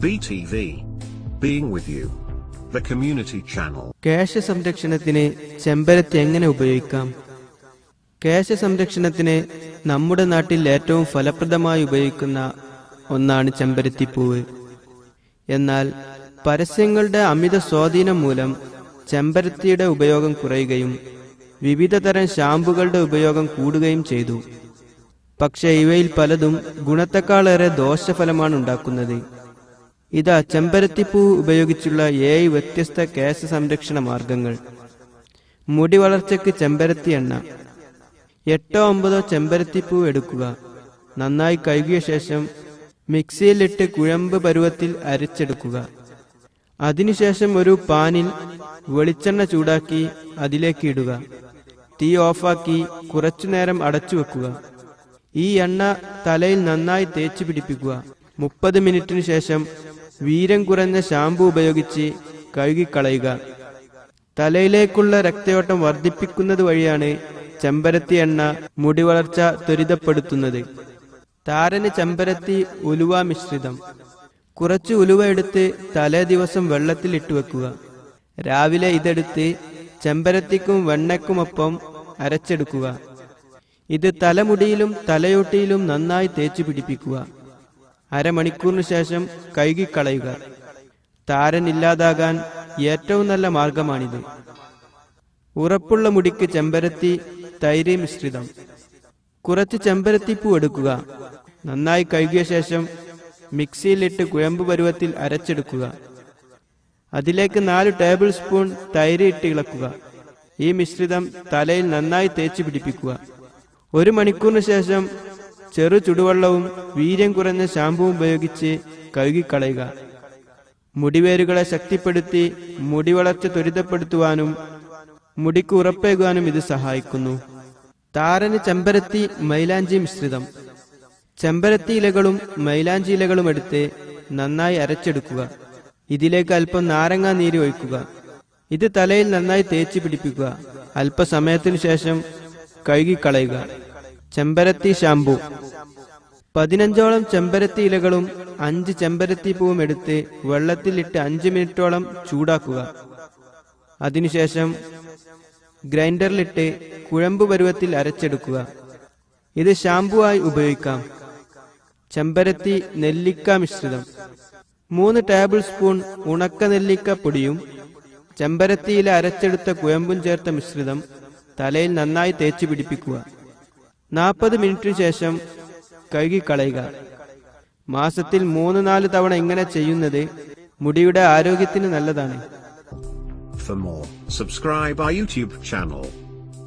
BTV. Being with you. The community channel. കേശ സംരക്ഷണത്തിന് ചെമ്പരത്തി എങ്ങനെ ഉപയോഗിക്കാം കേശ സംരക്ഷണത്തിന് നമ്മുടെ നാട്ടിൽ ഏറ്റവും ഫലപ്രദമായി ഉപയോഗിക്കുന്ന ഒന്നാണ് ചെമ്പരത്തിപ്പൂവ് എന്നാൽ പരസ്യങ്ങളുടെ അമിത സ്വാധീനം മൂലം ചെമ്പരത്തിയുടെ ഉപയോഗം കുറയുകയും വിവിധ തരം ഷാമ്പുകളുടെ ഉപയോഗം കൂടുകയും ചെയ്തു പക്ഷേ ഇവയിൽ പലതും ഗുണത്തെക്കാളേറെ ദോഷഫലമാണ് ഉണ്ടാക്കുന്നത് ഇതാ ചെമ്പരത്തിപ്പൂ ഉപയോഗിച്ചുള്ള ഏഴ് വ്യത്യസ്ത കേശ സംരക്ഷണ മാർഗങ്ങൾ. മുടി വളർച്ചയ്ക്ക് ചെമ്പരത്തി എണ്ണ. എട്ടോ ഒമ്പതോ ചെമ്പരത്തിപ്പൂ എടുക്കുക. നന്നായി കഴുകിയ ശേഷം മിക്സിയിലിട്ട് കുഴമ്പ് പരുവത്തിൽ അരച്ചെടുക്കുക. അതിനുശേഷം ഒരു പാനിൽ വെളിച്ചെണ്ണ ചൂടാക്കി അതിലേക്ക് ഇടുക. തീ ഓഫാക്കി കുറച്ചുനേരം അടച്ചു വെക്കുക. ഈ എണ്ണ തലയിൽ നന്നായി തേച്ചു പിടിപ്പിക്കുക. മുപ്പത് മിനിറ്റിനു ശേഷം വീരം കുറഞ്ഞ ഷാമ്പു ഉപയോഗിച്ച് കഴുകിക്കളയുക. തലയിലേക്കുള്ള രക്തയോട്ടം വർദ്ധിപ്പിക്കുന്നത് വഴിയാണ് ചെമ്പരത്തി എണ്ണ മുടി വളർച്ച ത്വരിതപ്പെടുത്തുന്നത്. താരന് ചെമ്പരത്തി ഉലുവ മിശ്രിതം. കുറച്ച് ഉലുവ എടുത്ത് തലേ ദിവസം വെള്ളത്തിൽ ഇട്ടുവെക്കുക രാവിലെ ഇതെടുത്ത് ചെമ്പരത്തിക്കും വെണ്ണയ്ക്കുമൊപ്പം അരച്ചെടുക്കുക. ഇത് തലമുടിയിലും തലയോട്ടിയിലും നന്നായി തേച്ചു പിടിപ്പിക്കുക അരമണിക്കൂറിന് ശേഷം കഴുകിക്കളയുക. താരൻ ഇല്ലാതാകാൻ ഏറ്റവും നല്ല മാർഗമാണിത്. ഉറപ്പുള്ള മുടിക്ക് ചെമ്പരത്തി തൈര് മിശ്രിതം കുറച്ച് ചെമ്പരത്തിപ്പൂ എടുക്കുക. നന്നായി കഴുകിയ ശേഷം മിക്സിയിലിട്ട് കുഴമ്പ് പരുവത്തിൽ അരച്ചെടുക്കുക. അതിലേക്ക് നാല് ടേബിൾ സ്പൂൺ തൈര് ഇട്ട് ഇളക്കുക. ഈ മിശ്രിതം തലയിൽ നന്നായി തേച്ച് പിടിപ്പിക്കുക. ഒരു മണിക്കൂറിന് ശേഷം ചെറു ചുടുവെള്ളവും വീര്യം കുറഞ്ഞ ഷാമ്പുവും ഉപയോഗിച്ച് കഴുകിക്കളയുക. മുടിവേരുകളെ ശക്തിപ്പെടുത്തി മുടി വളർച്ച ത്വരിതപ്പെടുത്തുവാനും മുടിക്ക് ഉറപ്പേകുവാനും ഇത് സഹായിക്കുന്നു. താരന് ചെമ്പരത്തി മൈലാഞ്ചി മിശ്രിതം. ചെമ്പരത്തി ഇലകളും മൈലാഞ്ചി ഇലകളും എടുത്ത് നന്നായി അരച്ചെടുക്കുക. ഇതിലേക്ക് അല്പം നാരങ്ങ നീര് ഒഴിക്കുക. ഇത് തലയിൽ നന്നായി തേച്ച് പിടിപ്പിക്കുക. അല്പസമയത്തിനു ശേഷം കഴുകിക്കളയുക. ചെമ്പരത്തി ഷാംപൂ. പതിനഞ്ചോളം ചെമ്പരത്തി ഇലകളും അഞ്ച് ചെമ്പരത്തി പൂവും എടുത്ത് വെള്ളത്തിലിട്ട് അഞ്ച് മിനിറ്റോളം ചൂടാക്കുക. അതിനുശേഷം ഗ്രൈൻഡറിലിട്ട് കുഴമ്പ് പരുവത്തിൽ അരച്ചെടുക്കുക. ഇത് ഷാംപൂ ആയി ഉപയോഗിക്കാം. ചെമ്പരത്തി നെല്ലിക്ക മിശ്രിതം. മൂന്ന് ടേബിൾ സ്പൂൺ ഉണക്ക നെല്ലിക്ക പൊടിയും ചെമ്പരത്തിയില അരച്ചെടുത്ത കുഴമ്പും ചേർത്ത മിശ്രിതം തലയിൽ നന്നായി തേച്ചു പിടിപ്പിക്കുക. നാൽപ്പത് മിനിറ്റിനു ശേഷം കഴുകിക്കളയുക. മാസത്തിൽ മൂന്ന് നാല് തവണ ഇങ്ങനെ ചെയ്യുന്നത് മുടിയുടെ ആരോഗ്യത്തിന് നല്ലതാണ്.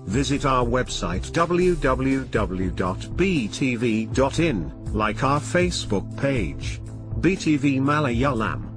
Visit our website www.btv.in, like our Facebook page, BTV Malayalam.